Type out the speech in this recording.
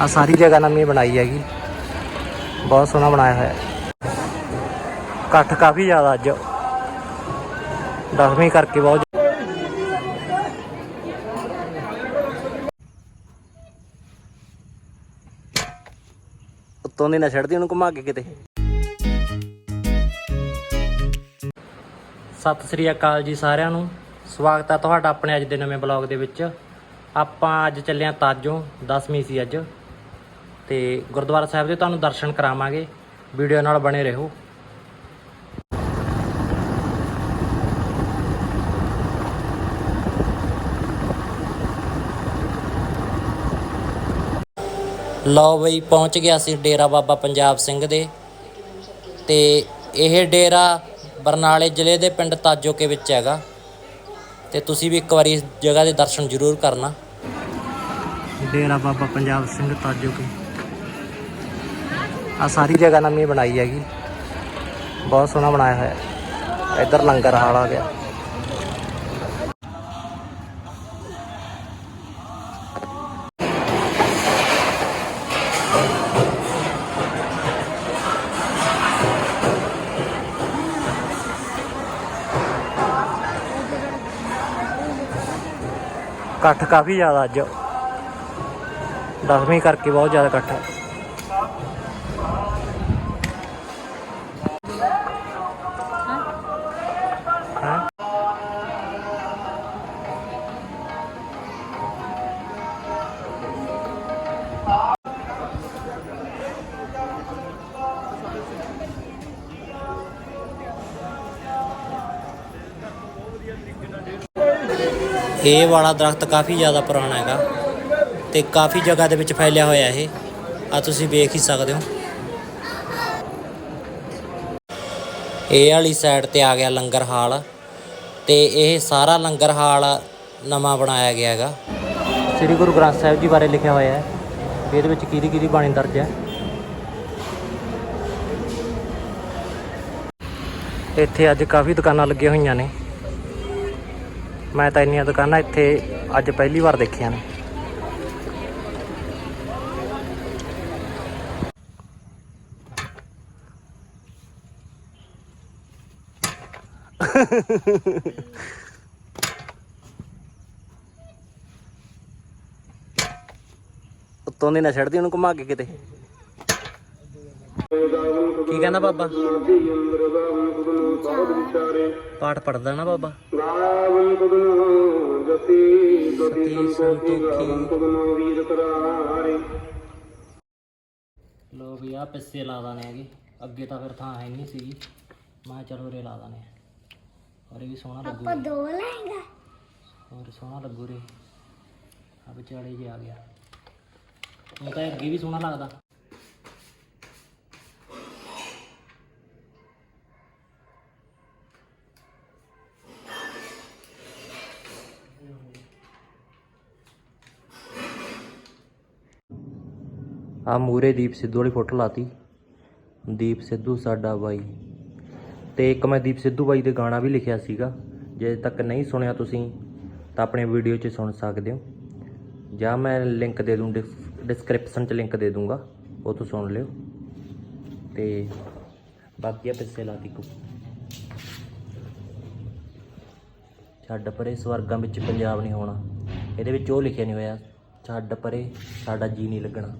ਆ ਸਾਰੀ ਜਗ੍ਹਾ ਨਵੀਂ ਬਣਾਈ ਹੈਗੀ। ਬਹੁਤ ਸੋਹਣਾ ਬਣਾਇਆ ਹੋਇਆ। ਇਕੱਠ ਕਾਫੀ ਜ਼ਿਆਦਾ ਅੱਜ। ਦਸਵੀਂ ਕਰਕੇ ਬਹੁਤ ਉੱਤੋਂ ਦੀ ਨਾ ਛੱਡਦੀ, ਉਹਨੂੰ ਘੁਮਾ ਕੇ ਕਿਤੇ। ਸਤਿ ਸ੍ਰੀ ਅਕਾਲ ਜੀ ਸਾਰਿਆਂ ਨੂੰ। ਸਵਾਗਤ ਹੈ ਤੁਹਾਡਾ ਆਪਣੇ ਅੱਜ ਦੇ ਨਵੇਂ ਬਲੌਗ ਦੇ ਵਿੱਚ। ਆਪਾਂ ਅੱਜ ਚੱਲੇ ਹਾਂ ਤਾਜੋਂ। 10ਵੀਂ ਸੀ ਅੱਜ। ਤੇ ਗੁਰਦੁਆਰਾ ਸਾਹਿਬ ਦੇ ਤੁਹਾਨੂੰ ਦਰਸ਼ਨ ਕਰਾਵਾਂਗੇ। ਵੀਡੀਓ ਨਾਲ ਬਣੇ ਰਹੋ। ਲਓ ਬਈ, ਪਹੁੰਚ ਗਿਆ ਸੀ ਡੇਰਾ ਬਾਬਾ ਪੰਜਾਬ ਸਿੰਘ ਦੇ। ਤੇ ਇਹ ਡੇਰਾ ਬਰਨਾਲੇ ਜ਼ਿਲ੍ਹੇ ਦੇ ਪਿੰਡ ਤਾਜੋਕੇ ਵਿੱਚ ਹੈਗਾ। ਤੇ ਤੁਸੀਂ ਵੀ ਇੱਕ ਵਾਰੀ ਇਸ ਜਗ੍ਹਾ ਦੇ ਦਰਸ਼ਨ ਜ਼ਰੂਰ ਕਰਨਾ। ਡੇਰਾ ਬਾਬਾ ਪੰਜਾਬ ਸਿੰਘ ਤਾਜੋਕੇ। ਆ ਸਾਰੀ ਜਗ੍ਹਾ ਨਵੀਂ ਬਣਾਈ ਹੈਗੀ। ਬਹੁਤ ਸੋਹਣਾ ਬਣਾਇਆ ਹੋਇਆ। ਹੈ ਇੱਧਰ ਲੰਗਰ ਹਾਲ ਆ ਗਿਆ। ਇਕੱਠ ਕਾਫੀ ਜ਼ਿਆਦਾ ਅੱਜ। ਦਸਵੀਂ ਕਰਕੇ ਬਹੁਤ ਜ਼ਿਆਦਾ ਇਕੱਠ। ਹੈ ਹੈਂ? ਇਹ ਵਾਲਾ ਦਰਖਤ ਕਾਫੀ ਜ਼ਿਆਦਾ ਪੁਰਾਣਾ ਹੈਗਾ ਤੇ ਕਾਫੀ ਜਗ੍ਹਾ ਦੇ ਵਿੱਚ ਫੈਲਿਆ ਹੋਇਆ ਇਹ। ਆ ਤੁਸੀਂ ਵੇਖ ਹੀ ਸਕਦੇ ਹੋ। ਇਹ ਵਾਲੀ ਸਾਈਡ ਤੇ ਆ ਗਿਆ ਲੰਗਰ ਹਾਲ ਤੇ ਇਹ ਸਾਰਾ ਲੰਗਰ ਹਾਲ ਨਵਾਂ ਬਣਾਇਆ ਗਿਆ ਹੈਗਾ। ਸ੍ਰੀ ਗੁਰੂ ਗ੍ਰੰਥ ਸਾਹਿਬ ਜੀ ਬਾਰੇ ਲਿਖਿਆ ਹੋਇਆ ਹੈ। ਇਹਦੇ ਵਿੱਚ ਕਿਹਦੀ ਕਿਹਦੀ ਬਾਣੀ ਦਰਜ ਹੈ? ਇੱਥੇ ਅੱਜ ਕਾਫੀ ਦੁਕਾਨਾਂ ਲੱਗੀਆਂ ਹੋਈਆਂ ਨੇ। ਮੈਂ ਤਾਂ ਇੰਨੀਆਂ ਦੁਕਾਨਾਂ ਇੱਥੇ ਅੱਜ ਪਹਿਲੀ ਵਾਰ ਦੇਖੀਆਂ ਨੇ। ਉੱਤੋਂ ਦੀ ਨਾ ਛੱਡਦੀ, ਉਹਨੂੰ ਘੁਮਾ ਕੇ ਕਿਤੇ। ਕੀ ਕਹਿੰਦਾ ਬਾਬਾ? ਪਾਠ ਪੜਦਾ ਨਾ ਬਾਬਾ। ਸਤੀ ਸੰਤੋਖੀ। ਲੋ ਵੀ ਆ ਪਿੱਸੇ ਲਾ ਦਾਨੇ ਹੈਗੇ। ਅੱਗੇ ਤਾਂ ਫਿਰ ਥਾਂ ਹੈ ਨਹੀਂ ਸੀਗੀ। ਮੈਂ ਚਲੋ ਰੇ ਲਾ ਦਾਨੇ ਔਰ ਇਹ ਵੀ ਸੋਹਣਾ ਲੱਗੂ ਆਪਾਂ ਦੋ ਲਾਏਗਾ ਔਰ ਸੋਹਣਾ ਲੱਗੂ ਰੇ ਆ ਵਿਚਾਲੇ ਜੇ ਆ ਗਿਆ। ਉਹ ਤਾਂ ਅੱਗੇ ਵੀ ਸੋਹਣਾ ਲੱਗਦਾ। ਆ ਮੂਰੇ ਦੀਪ ਸਿੱਧੂ ਵਾਲੀ ਫੋਟੋ ਲਾਤੀ। ਦੀਪ ਸਿੱਧੂ ਸਾਡਾ ਬਾਈ। ਤੇ ਇੱਕ ਮੈਂ ਦੀਪ ਸਿੱਧੂ ਬਾਈ ਦੇ ਗਾਣਾ ਵੀ ਲਿਖਿਆ ਸੀਗਾ। ਜੇ ਤੱਕ ਨਹੀਂ ਸੁਣਿਆ ਤੁਸੀਂ, ਤਾਂ ਆਪਣੇ ਵੀਡੀਓ 'ਚ ਸੁਣ ਸਕਦੇ ਹੋ। ਜਾਂ ਮੈਂ ਲਿੰਕ ਦੇ ਦੂੰ ਡਿਸਕ੍ਰਿਪਸ਼ਨ 'ਚ ਲਿੰਕ ਦੇ ਦੂੰਗਾ। ਉਹ ਤੋਂ ਸੁਣ ਲਿਓ। ਤੇ ਬਾਕੀ ਆ ਪਿੱਛੇ ਲਾਤੀ ਕੋ ਛੱਡ ਪਰੇ ਸਵਰਗਾਂ ਵਿੱਚ ਪੰਜਾਬ ਨਹੀਂ ਹੋਣਾ। ਇਹਦੇ ਵਿੱਚ ਉਹ ਲਿਖਿਆ ਨਹੀਂ ਹੋਇਆ, ਛੱਡ ਪਰੇ ਸਾਡਾ ਜੀ ਨਹੀਂ ਲੱਗਣਾ।